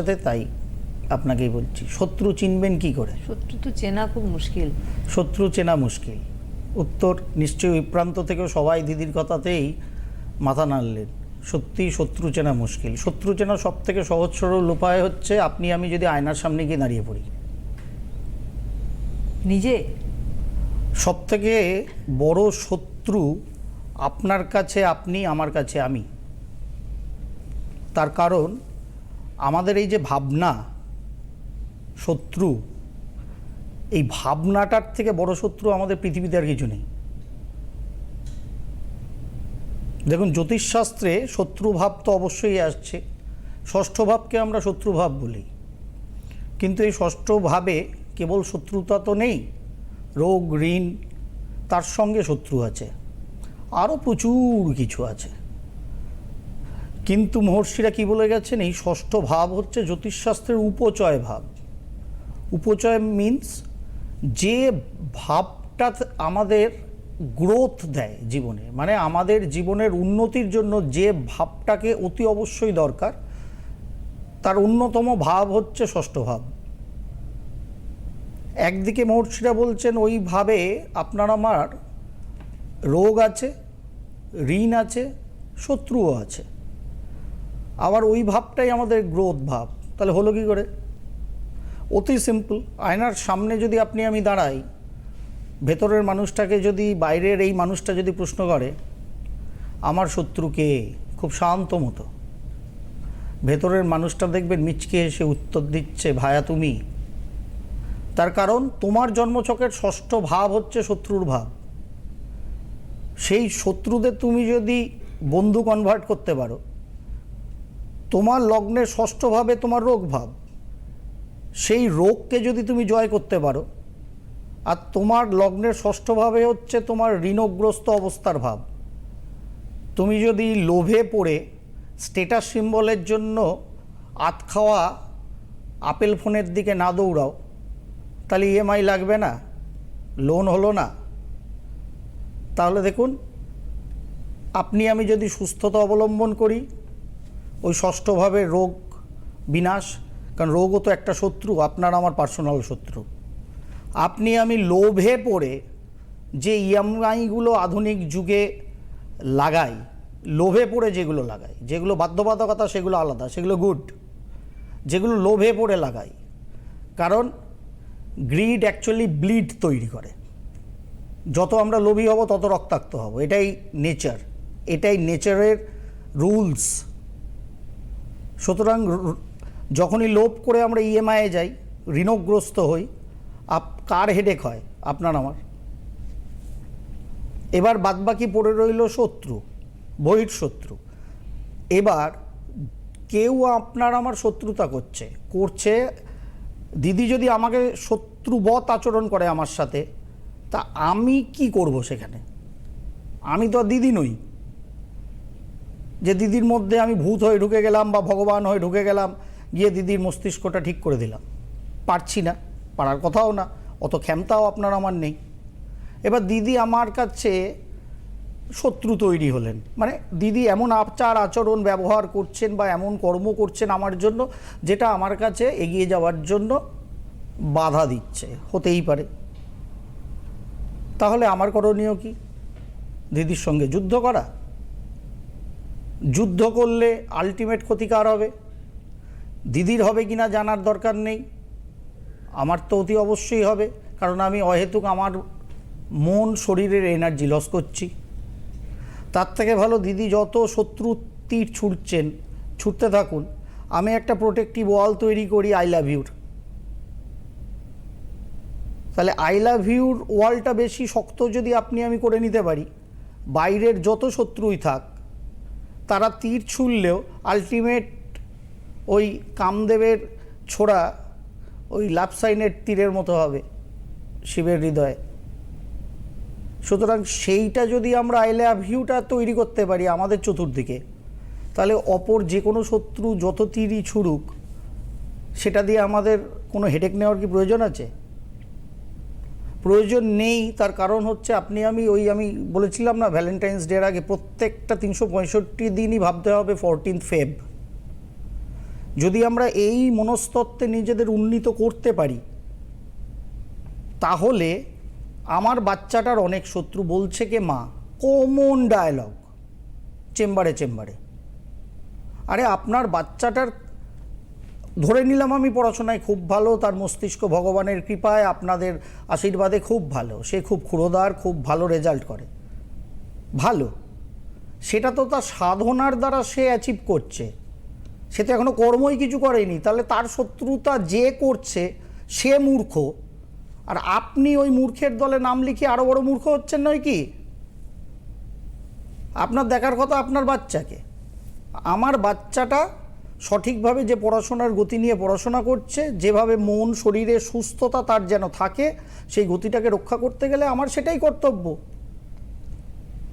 সাথে তাই আপনাকেই বলছি। শত্রু চিনবেন কি করে? শত্রু তো চেনা খুব মুশকিল। শত্রু চেনা মুশকিল। উত্তর নিশ্চয়ই ওই প্রান্ত থেকেও সবাই দিদির কথাতেই মাথা নাড়লেন। সত্যি শত্রু চেনা মুশকিল। শত্রু চেনা সব থেকে সহজ সরল উপায় হচ্ছে আপনি আমি যদি আয়নার সামনে গিয়ে দাঁড়িয়ে পড়ি। নিজে? সব থেকে বড় শত্রু আপনার কাছে আপনি আমার কাছে আমি। তার কারণ আমাদের এই যে ভাবনা, শত্রু, এই ভাবনাটার থেকে বড় শত্রু আমাদের পৃথিবীতে আর কিছু নেই। দেখুন, জ্যোতিষশাস্ত্রে শত্রু ভাব তো অবশ্যই আসছে। ষষ্ঠ ভাবকে আমরা শত্রুভাব বলি। কিন্তু এই ষষ্ঠ ভাবে কেবল শত্রুতা তো নেই, রোগ, ঋণ, তার সঙ্গে শত্রু আছে। আরও প্রচুর কিছু আছে। কিন্তু মহর্ষিরা কি বলে গেছেন? এই ষষ্ঠ ভাব হচ্ছে জ্যোতিষশাস্ত্রের উপচয় ভাব। উপচয় মিন্স যে ভাবটা আমাদের গ্রোথ দেয় জীবনে মানে আমাদের জীবনের উন্নতির জন্য যে ভাবটাকে অতি অবশ্যই দরকার, তার অন্যতম ভাব হচ্ছে ষষ্ঠ ভাব। একদিকে মহর্ষিরা বলছেন ওইভাবে আপনার আমার রোগ আছে, ঋণ আছে, শত্রুও আছে। আবার ওই ভাবটাই আমাদের গ্রোথ ভাব। তাহলে হলো কি করে? অতি সিম্পল আয়নার সামনে যদি আপনি আমি দাঁড়াই, ভেতরের মানুষটাকে যদি, বাইরের এই মানুষটা যদি প্রশ্ন করে, আমার শত্রুকে খুব শান্ত মতো। ভেতরের মানুষটা দেখবেন মিচকে এসে উত্তর দিচ্ছে, ভায়া তুমি। তার কারণ তোমার জন্মছকের ষষ্ঠ ভাব হচ্ছে শত্রুর ভাব। সেই শত্রুদের তুমি যদি বন্ধু কনভার্ট করতে পারো তোমার লগ্নের ষষ্ঠভাবে তোমার রোগ ভাব। সেই রোগকে যদি তুমি জয় করতে পারো, আর তোমার লগ্নের ষষ্ঠভাবে হচ্ছে তোমার ঋণগ্রস্ত অবস্থার ভাব। তুমি যদি লোভে পড়ে স্টেটাস সিম্বলের জন্য আত খাওয়া আপেল ফোনের দিকে না দৌড়াও, তাহলে ইএমআই লাগবে না লোন হলো না। তাহলে দেখুন, আপনি আমি যদি সুস্থতা অবলম্বন করি ওই ষষ্ঠভাবে রোগ বিনাশ, কারণ রোগও তো একটা শত্রু, আপনার আমার পার্সোনাল শত্রু। আপনি আমি লোভে পড়ে যে ইএমআইগুলো আধুনিক যুগে লাগাই, লোভে পড়ে যেগুলো লাগাই, যেগুলো বাধ্যবাধকতা সেগুলো আলাদা, সেগুলো গুড যেগুলো লোভে পড়ে লাগাই। কারণ গ্রিড অ্যাকচুয়ালি ব্লিড তৈরি করে। যত আমরা লোভী হব তত রক্তাক্ত হব, এটাই নেচার এটাই নেচারের রুলস সুতরাং যখনই লোভ করে আমরা ইএমআইয়ে যাই, ঋণগ্রস্ত হই, আপ, কার হেডেক হয়? আপনার, আমার। এবার বাদবাকি পড়ে রইল শত্রু, বহির শত্রু। এবার কেউ আপনার, আমার শত্রুতা করছে। করছে, দিদি যদি আমাকে শত্রুবৎ আচরণ করে আমার সাথে, তা আমি কি করব সেখানে? আমি তো দিদি নই। যে দিদির মধ্যে আমি ভূত হয়ে ঢুকে গেলাম বা ভগবান হয়ে ঢুকে গেলাম, গিয়ে দিদির মস্তিষ্কটা ঠিক করে দিলাম। পারছি না, পারার কথাও না, অত ক্ষমতাও আপনার আমার নেই। এবার দিদি আমার কাছে শত্রু তৈরি হলেন। মানে দিদি এমন আচার আচরণ ব্যবহার করছেন বা এমন কর্ম করছেন আমার জন্য, যেটা আমার কাছে এগিয়ে যাওয়ার জন্য বাধা দিচ্ছে, হতেই পারে। তাহলে আমার করণীয় কি? দিদির সঙ্গে যুদ্ধ করা? যুদ্ধ করলে আলটিমেট ক্ষতিকার হবে। দিদির হবে কি না জানার দরকার নেই। আমার তো অতি অবশ্যই হবে, কারণ আমি অহেতুক আমার মন, শরীরের এনার্জি লস করছি। তার থেকে ভালো দিদি যত শত্রু তীর ছুটছেন ছুটতে থাকুন। আমি একটা প্রোটেক্টিভ ওয়াল তৈরি করি আই লাভ ইউর তাহলে আই লাভ ইউর ওয়ালটা বেশি শক্ত যদি আপনি আমি করে নিতে পারি, বাইরের যত শত্রুই থাক তারা তীর ছুড়লেও আলটিমেট ওই কামদেবের ছোড়া ওই লাভ সাইনের তীরের মতো হবে শিবের হৃদয়ে। সুতরাং সেইটা যদি আমরা আই লাভ ইউটা তৈরি করতে পারি আমাদের চতুর্দিকে, তাহলে অপর যে কোনো শত্রু যত তীরই ছুড়ুক, সেটা দিয়ে আমাদের কোনো হেডেক নেওয়ার কি প্রয়োজন আছে? প্রয়োজন নেই, তার কারণ হচ্ছে আপনি আমি ওই আমি বলেছিলাম না ভ্যালেন্টাইন্স ডের আগে প্রত্যেকটা তিনশো পঁয়ষট্টি দিনই ভাবতে হবে ফোরটিন ফেব যদি আমরা এই মনস্তত্ত্বে নিজেদের উন্নীত করতে পারি, তাহলে আমার বাচ্চাটার অনেক শত্রু বলছে কে মা কমন ডায়ালগ চেম্বারে চেম্বারে। আরে আপনার বাচ্চাটার ধরে নিলাম আমি পড়াশোনায় খুব ভালো, তার মস্তিষ্ক ভগবানের কৃপায় আপনাদের আশীর্বাদে খুব ভালো। সে খুব ক্ষুরোদার, খুব ভালো রেজাল্ট করে। ভালো। সেটা তো তার সাধনার দ্বারা সে অ্যাচিভ করছে। সে তো এখনও কর্মই কিছু করেনি। তাহলে তার শত্রুতা যে করছে, সে মূর্খ। আর আপনি ওই মূর্খের দলে নাম লিখিয়ে আরও বড় মূর্খ হচ্ছেন নয় কি? আপনার দেখার কথা আপনার বাচ্চাকে। আমার বাচ্চাটা সঠিকভাবে যে পড়াশোনার গতি নিয়ে পড়াশোনা করছে, যেভাবে মন, শরীরে সুস্থতা তার যেন থাকে, সেই গতিটাকে রক্ষা করতে গেলে আমার সেটাই কর্তব্য।